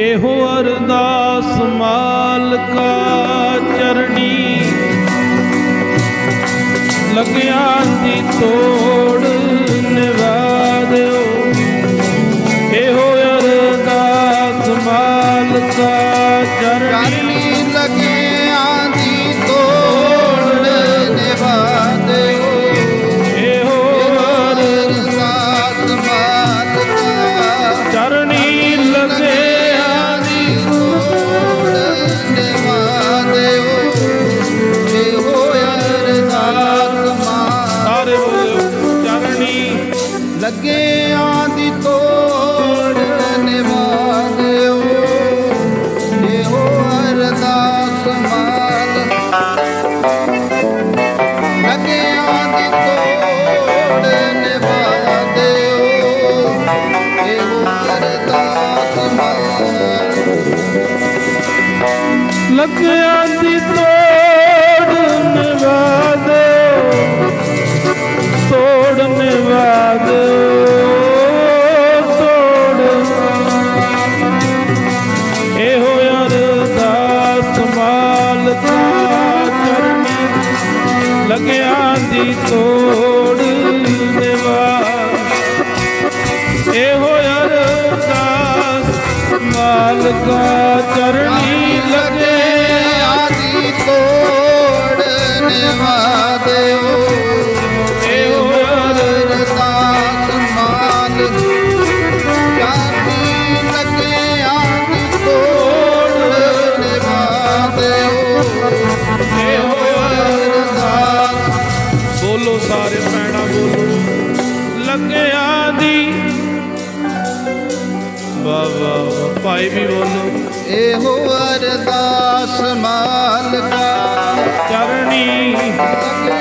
ਇਹੋ ਅਰਦਾਸ ਮਾਲਕਾ ਚਰਣੀ। ਲੱਗਿਆ ਦੀ ਤੋੜ ਨਿਵਾਦਿਓ ਇਹੋ ਅਰਦਾਸ ਮਾਲਕਾ ਚਰਣੀ। ਕਰਨੀ ਲੱਗਿਆਂ ਦੀ ਤੋੜ ਨਿਭਾ ਦਿਓ। ਇਹੋ ਅਰਦਾਸ ਮਾਲ। ਲੱਗਿਆਂ ਦੀ ਤੋੜ ਨਿਭਾ ਦਿਓ। ਇਹੋ ਅਰਦਾਸ ਮਾਲ। ਲੱਗਿਆ ਦੀ ਤੋੜ ਲੱਗਿਆ ਦੀ ਤੋੜ ਨਿਵਾਦ ਇਹੋ ਅਰਦਾਸ ਮਾਲਕਾ ਚਰਣੀ ਲੱਗੇ। ਬੋਲੋ ਸਾਰੇ ਪੈਣਾ ਬੋਲੋ। ਲੱਗਿਆ ਦੀ। ਵਾ ਵਾ ਭਾਈ ਵੀ ਬੋਲੋ। ਇਹੋ ਅਰਦਾਸ ਮਾਲਕਾ ਕਰਨੀ ਲੱਗਿਆ